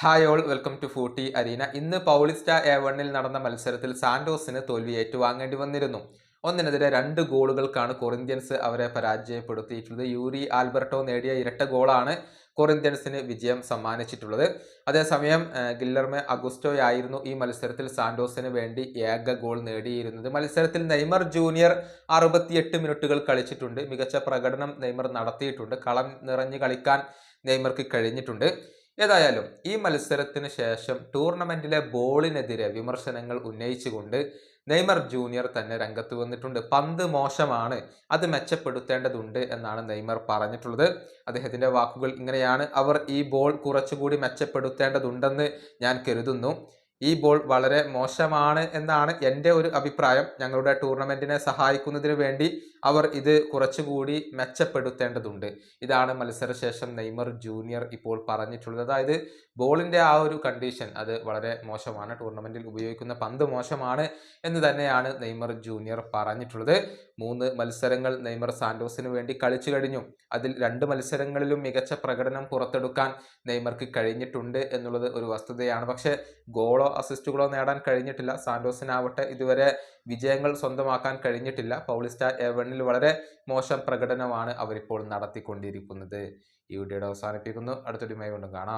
Hi all welcome to Footy Arena ഇന്ന് Paulista A വണ്ണിൽ നടന്ന മത്സരത്തിൽ സാന്റോസിന് തോൽവി ഏറ്റുവാങ്ങേണ്ടി വന്നിരുന്നു. ഒന്നിനെതിരെ രണ്ട് ഗോളുകൾക്കാണ് കൊറിന്ത്യൻസ് അവരെ പരാജയപ്പെടുത്തിയിട്ടുള്ളത്. യൂറി ആൽബർട്ടോ നേടിയ ഇരട്ട ഗോളാണ് കൊറിന്ത്യൻസിന് വിജയം സമ്മാനിച്ചിട്ടുള്ളത്. അതേസമയം ഗില്ലർമെ അഗുസ്റ്റോയായിരുന്നു ഈ മത്സരത്തിൽ സാന്റോസിന് വേണ്ടി ഏക ഗോൾ നേടിയിരുന്നത്. മത്സരത്തിൽ നെയ്മർ ജൂനിയർ അറുപത്തിയെട്ട് മിനിറ്റുകൾ കളിച്ചിട്ടുണ്ട്. മികച്ച പ്രകടനം നെയ്മർ നടത്തിയിട്ടുണ്ട്. കളം നിറഞ്ഞു കളിക്കാൻ നെയ്മർക്ക് കഴിഞ്ഞിട്ടുണ്ട്. ഏതായാലും ഈ മത്സരത്തിന് ശേഷം ടൂർണമെന്റിലെ ബോളിനെതിരെ വിമർശനങ്ങൾ ഉന്നയിച്ചുകൊണ്ട് നെയ്മർ ജൂനിയർ തന്നെ രംഗത്ത് വന്നിട്ടുണ്ട്. പന്ത് മോശമാണ് അത് മെച്ചപ്പെടുത്തേണ്ടതുണ്ട് എന്നാണ് നെയ്മർ പറഞ്ഞിട്ടുള്ളത്. അദ്ദേഹത്തിന്റെ വാക്കുകൾ ഇങ്ങനെയാണ്. അവർ ഈ ബോൾ കുറച്ചുകൂടി മെച്ചപ്പെടുത്തേണ്ടതുണ്ടെന്ന് ഞാൻ കരുതുന്നു. ഈ ബോൾ വളരെ മോശമാണ് എന്നാണ് എന്റെ ഒരു അഭിപ്രായം. ഞങ്ങളുടെ ടൂർണമെന്റിനെ സഹായിക്കുന്നതിന് വേണ്ടി അവർ ഇത് കുറച്ചുകൂടി മെച്ചപ്പെടുത്തേണ്ടതുണ്ട്. ഇതാണ് മത്സരശേഷം നെയ്മർ ജൂനിയർ ഇപ്പോൾ പറഞ്ഞിട്ടുള്ളത്. അതായത് ബോളിന്റെ ആ ഒരു കണ്ടീഷൻ അത് വളരെ മോശമാണ്. ടൂർണമെന്റിൽ ഉപയോഗിക്കുന്ന പന്ത് മോശമാണ് എന്ന് തന്നെയാണ് നെയ്മർ ജൂനിയർ പറഞ്ഞിട്ടുള്ളത്. മൂന്ന് മത്സരങ്ങൾ നെയ്മർ സാന്റോസിന് വേണ്ടി കളിച്ചു കഴിഞ്ഞു. അതിൽ രണ്ട് മത്സരങ്ങളിലും മികച്ച പ്രകടനം പുറത്തെടുക്കാൻ നെയ്മർക്ക് കഴിഞ്ഞിട്ടുണ്ട് എന്നുള്ളത് ഒരു വസ്തുതയാണ്. പക്ഷേ ഗോളോ അസിസ്റ്റുകളോ നേടാൻ കഴിഞ്ഞിട്ടില്ല. സാന്റോസിനാവട്ടെ ഇതുവരെ വിജയങ്ങൾ സ്വന്തമാക്കാൻ കഴിഞ്ഞിട്ടില്ല. പൗളിസ്റ്റ എവണിൽ വളരെ മോശം പ്രകടനമാണ് അവരിപ്പോൾ നടത്തിക്കൊണ്ടിരിക്കുന്നത്. ഈ വീഡിയോയുടെ അവസാനിപ്പിക്കുന്നു. അടുത്തൊരു മൈ കൊണ്ടും കാണാം.